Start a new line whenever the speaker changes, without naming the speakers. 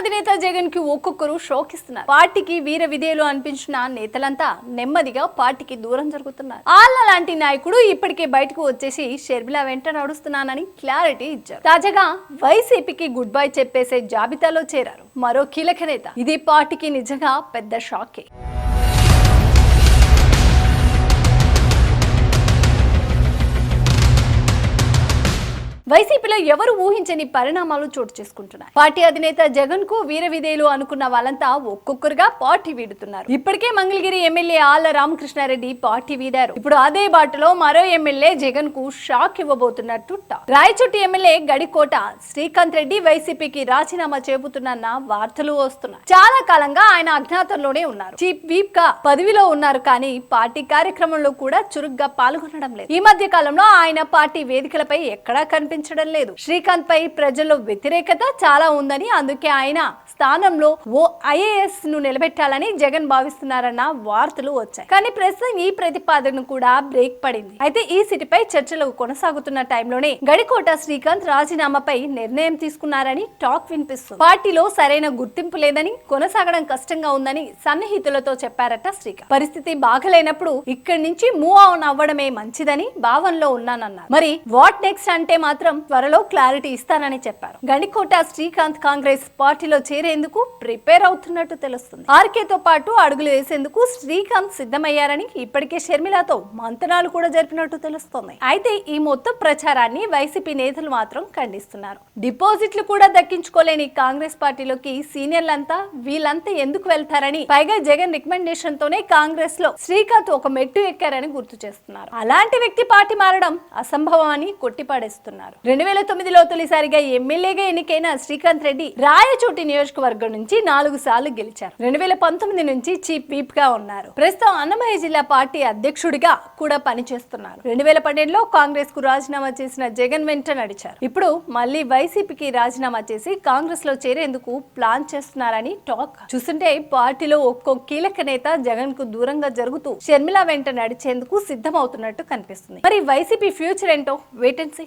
అధినేత జగన్కి ఒక్కొక్కరు షోక్ ఇస్తున్నారు పార్టీకి వీర విధేయులు అనిపించిన నేతలంతా నెమ్మదిగా పార్టీకి దూరం జరుగుతున్నారు. ఆళ్ళ లాంటి నాయకుడు ఇప్పటికే బయటకు వచ్చేసి షర్మిల వెంట నడుస్తున్నానని క్లారిటీ ఇచ్చారు. తాజాగా వైసీపీకి గుడ్ బై చెప్పేసే జాబితాలో చేరారు మరో కీలక నేత. ఇది పార్టీకి నిజంగా పెద్ద షాకే. వైసీపీలో ఎవరు ఊహించని పరిణామాలు చోటు చేసుకుంటున్నాయి? పార్టీ అధినేత జగన్కు వీర విధేయులు అనుకున్న వాళ్ళంతా ఒక్కొక్కరుగా పార్టీ వీడుతున్నారు. ఇప్పటికే మంగళగిరి ఎమ్మెల్యే ఆళ్ళ రామకృష్ణారెడ్డి పార్టీ వీడారు. ఇప్పుడు అదే బాటలో మరో ఎమ్మెల్యే జగన్కు షాక్ ఇవ్వబోతున్నట్టు టాక్. ఎమ్మెల్యే గడికోట శ్రీకాంత్ రెడ్డి వైసీపీకి రాజీనామా చేపుతున్న వార్తలు వస్తున్నాయి. చాలా కాలంగా ఆయన అజ్ఞాతంలోనే ఉన్నారు. చీఫ్ వీప్గా పదవిలో ఉన్నారు కానీ పార్టీ కార్యక్రమంలో కూడా చురుగ్గా పాల్గొనడం లేదు. ఈ మధ్య కాలంలో ఆయన పార్టీ వేదికలపై ఎక్కడా కనిపించడం లేదు. శ్రీకాంత్ పై ప్రజల్లో వ్యతిరేకత చాలా ఉందని అందుకే ఆయన స్థానంలో ఓ ఐఏఎస్ను నిలబెట్టాలని జగన్ భావిస్తున్నారన్న వార్తలు వచ్చాయి. కానీ ప్రస్తుతం ఈ ప్రతిపాదన కూడా బ్రేక్ పడింది. అయితే ఈ సిటీపై చర్చలు కొనసాగుతున్న టైంలోనే గడికోట శ్రీకాంత్ రాజీనామాపై నిర్ణయం తీసుకున్నారని టాక్ వినిపిస్తుంది. పార్టీలో సరైన గుర్తింపు లేదని కొనసాగడం కష్టంగా ఉందని సన్నిహితులతో చెప్పారట శ్రీకాంత్. పరిస్థితి బాగలేనప్పుడు ఇక్కడి నుంచి మూవ్ ఆన్ అవ్వడమే మంచిదని భావనలో ఉన్నానన్నారు. మరి వాట్ నెక్స్ట్ అంటే మాత్రం త్వరలో క్లారిటీ ఇస్తానని చెప్పారు. గణికోట శ్రీకాంత్ కాంగ్రెస్ పార్టీలో చేరేందుకు ప్రిపేర్ అవుతున్నట్టు తెలుస్తుంది. ఆర్కేతో పాటు అడుగులు వేసేందుకు శ్రీకాంత్ సిద్ధమయ్యారని ఇప్పటికే షర్మిలతో మంతనాలు కూడా జరిపినట్టు తెలుస్తోంది. అయితే ఈ మొత్తం ప్రచారాన్ని వైసీపీ నేతలు మాత్రం ఖండిస్తున్నారు. డిపాజిట్లు కూడా దక్కించుకోలేని కాంగ్రెస్ పార్టీలోకి సీనియర్లంతా వీళ్ళంతా ఎందుకు వెళ్తారని పైగా జగన్ రికమెండేషన్ తోనే కాంగ్రెస్లో శ్రీకాంత్ ఒక మెట్టు ఎక్కారని గుర్తు చేస్తున్నారు. అలాంటి వ్యక్తి పార్టీ మారడం అసంభవం అని కొట్టిపాడేస్తున్నారు రెండు వేల తొమ్మిదిలో తొలిసారిగా ఎమ్మెల్యేగా ఎన్నికైన శ్రీకాంత్ రెడ్డి రాయచోటి నియోజకవర్గం నుంచి నాలుగు సార్లు గెలిచారు. రెండు వేల పంతొమ్మిది నుంచి చీఫ్ వీప్గా ఉన్నారు. ప్రస్తుతం అన్నమయ్య జిల్లా పార్టీ అధ్యక్షుడిగా కూడా పనిచేస్తున్నారు. రెండు వేల పన్నెండులో కాంగ్రెస్కు రాజీనామా చేసిన జగన్ వెంట నడిచారు. ఇప్పుడు మళ్ళీ వైసీపీకి రాజీనామా చేసి కాంగ్రెస్లో చేరేందుకు ప్లాన్ చేస్తున్నారని టాక్. చూస్తుంటే పార్టీలో ఒక్కో కీలక నేత జగన్కు దూరంగా జరుగుతూ షర్మిల వెంట నడిచేందుకు సిద్ధమవుతున్నట్టు కనిపిస్తుంది. మరి వైసీపీ ఫ్యూచర్ ఏంటో? Wait and see